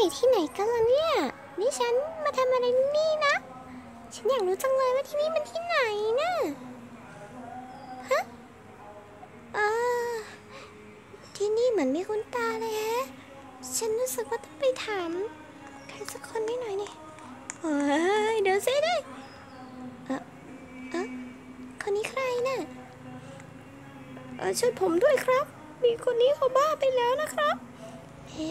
อยู่ที่ไหนกันล่ะเนี่ย นี่ฉันมาทำอะไรนี่นะ ฉันอยากรู้จังเลยว่าที่นี่มันที่ไหนนะฮะเออที่นี่เหมือนไม่คุ้นตาเลยฮะ ฉันรู้สึกว่าต้องไปถามใครสักคนนิดหน่อยนี่เฮ้ยเดี๋ยวซิดิเออเออคนนี้ใครน่ะเออช่วยผมด้วยครับ มีคนนี้เขาบ้าไปแล้วนะครับ เอ๊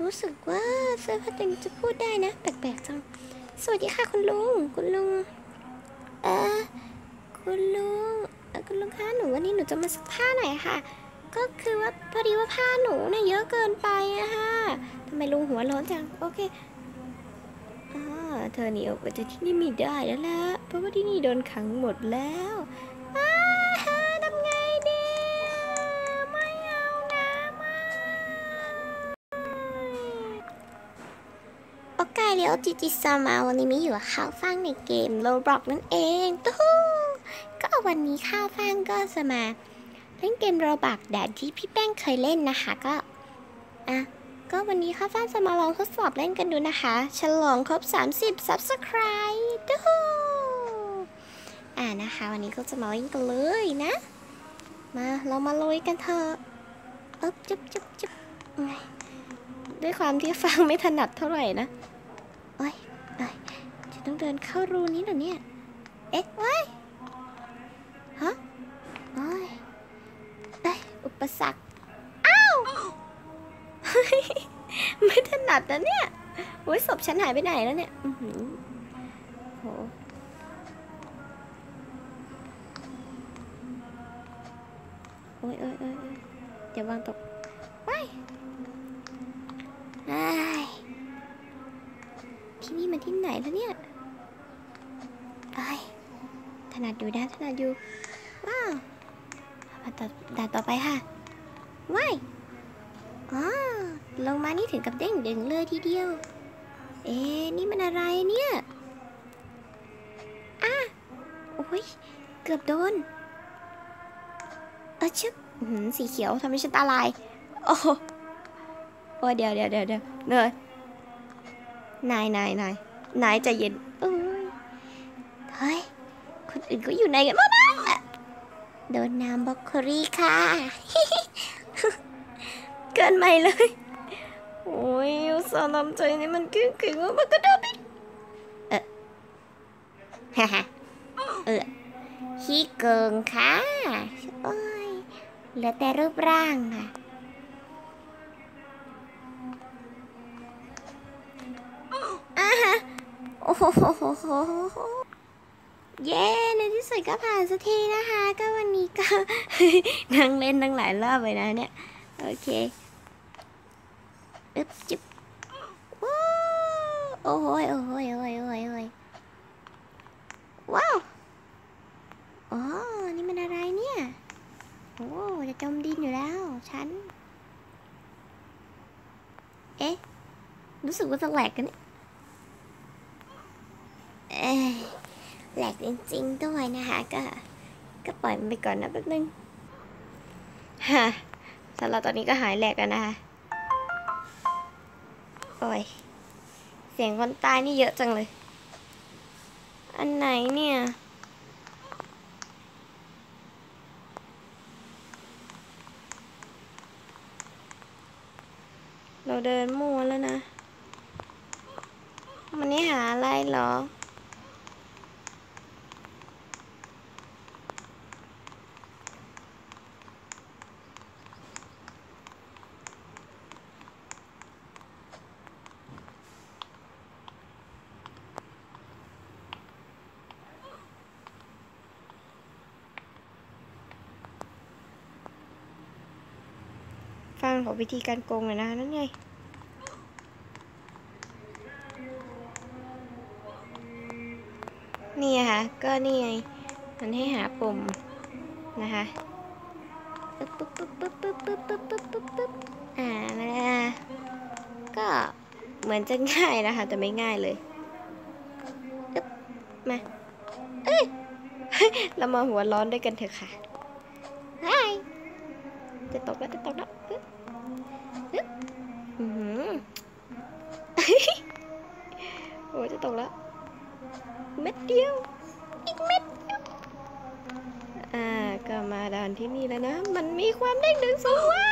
รู้สึกว่าเสื้อผ้าเต็งจะพูดได้นะ แปลกๆจัง สวัสดีค่ะคุณลุง คุณลุง เออคุณลุงคุณลุงคะหนูวันนี้หนูจะมาซักผ้าหน่อยค่ะ ก็คือว่าพอดีว่าผ้าหนูเนี่ยเยอะเกินไปอะค่ะทำไมลุงหัวร้อนจัง โอเคอ่าเธอหนีออกไปจากที่นี่ไม่ได้แล้วล่ะเพราะว่าที่นี่โดนขังหมดแล้วอ้าทำไงดีไม่เอานะไม่โอ กายเรียวจิจิซามาวันนี้มีอยู่ข้าวฟ่างในเกมโลบล็อกนั่นเองตู้ก็วันนี้ข้าวฟ่างก็จะมาเล่นเกมโรบักแดดที่พี่แป้งเคยเล่นนะคะก็อะก็วันนี้ข้าวฟ่างจะมาลองทดสอบเล่นกันดูนะคะ ฉลองครบ 30 subscribe ดูอ่านะคะ วันนี้ก็จะมาเล่นกันเลยนะ มาเรามาลุยกันเถอะเอ๊บจุ๊บจุ๊บจุ๊บด้วยความที่ฟังไม่ถนัดเท่าไหร่นะ โอ้ยเอ้ยจะต้องเดินเข้ารูนี้เหรอเนี่ย เอ๊ะเว้ยฮะโอ้ยเอ้ยอุปสรรค อ้าวไม่ถนัดนะเนี่ยโอ้ยศพฉันหายไปไหนแล้วเนี่ยอือหือโหโอ้ยโอ้ยโอ้ยอยเดี๋ยววางตกไปไอ้ย ที่นี่มันที่ไหนแล้วเนี่ยไอ้ถนัดอยู่นะถนัดอยู่ ว้าวมาต่อด่านต่อไปค่ะว้ายอ๋อลงมานี่ถึงกับเด้งดึงเลยทีเดียว เอ๊นี่มันอะไรเนี่ยอะโอ้ย เกือบโดน เออชึบสีเขียวทำให้ฉันตาลาย โอ้โหโอ้เดี๋ยวเดี๋ยวเดี๋ยวเดี๋ยวเนย นายนายนายนายใจเย็นเอ้ยเฮ้ยคนอื่นก็อยู่ไหนกันบ้างนะโดนน้ำบล็อกโคลีค่ะ เกินไปเลย โอ้ยอุตส่าห์ทำใจนี่มันเก่งๆว่ามันก็ได้ไปเออฮ่าฮ่าเออขี้เกิงค่ะโอ้ยเหลือแต่รูปร่างค่ะ เย้ ในที่สุดก็ผ่านสักทีนะคะ ก็วันนี้ก็ นั่งเล่นตั้งหลายรอบเลยนะเนี่ย โอเคอึ๊บจิบว้าวโอ้โหยโอ้โหยโอ้โหยโอ้โหยโอ้ยว้าวอ๋อนี่มันอะไรเนี่ย โอ้จะจมดินอยู่แล้ว ฉัน เอ๊ะ รู้สึกว่าจะแหลกกันเนี่ยเอ้ย แห ลกจริงๆด้วยนะคะก็ก็ปล่อยมันไปก่อนนะแป๊บนึงฮะสำหรับตอนนี้ก็หายแหลกแล้วนะคะโอ้ยเสียงคนตายนี่เยอะจังเลย อันไหนเนี่ยเราเดินมั่วแล้วนะ มันนี่หาอะไรหรอังของวิธีการโกงหน่อยนะนั่นไงนี่อะค่ะก็นี่ไงมันให้หาปุ่มนะคะปึ๊บปึ๊บปึ๊บปึ๊บปึ๊บปึ๊บปึ๊บปึ๊บปึ๊บปึ๊บอ่ามาแล้วก็เหมือนจะง่ายนะคะ แต่ไม่ง่ายเลยปึ๊บมาเอ้ยเรามาหัวร้อนด้วยกันเถอะค่ะไฮจะตกแล้วจะตกแล้วปึ๊บปึ๊บอือหือ อ้ยจะตกแล้ว เม็ดเดียว อีกเม็ดเดียว อ่า ก็มาด่านที่นี่แล้วนะ มันมีความเด้งดึงสูงไว้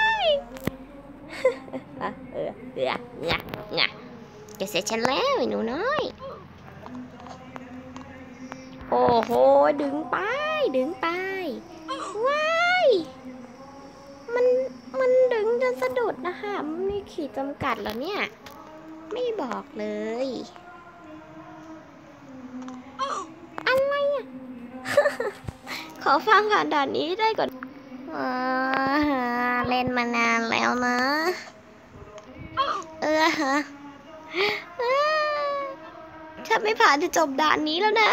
อะเออเอองะงะจะเสร็จฉันแล้วไอ้หนูน้อย โอ้โห ดึงไป ดึงไป ว้าย มัน มันดึงจนสะดุดนะคะ มันมีขีดจำกัดเหรอเนี่ย ไม่บอกเลย อะไรอะ ขอฟังผ่านด่านนี้ได้ก่อนเล่นมานานแล้วนะ เออฮะถ้าไม่ผ่านจะจบด่านนี้แล้วนะ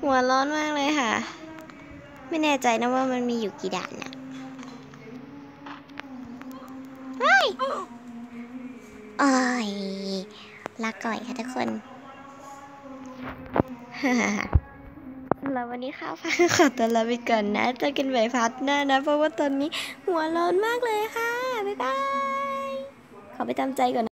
หัวร้อนมากเลยค่ะ ไม่แน่ใจนะว่ามันมีอยู่กี่ด่านนะเฮ้ยโอ้ยลาก่อยค่ะทุกคน สำหรับวันนี้ข้าวฟังขอตัวลาไปก่อนนะเจอกันใหม่พาร์ทหน้านะ เพราะว่าตอนนี้หัวร้อนมากเลยค่ะ บ๊ายบาย ขอไปตามใจก่อน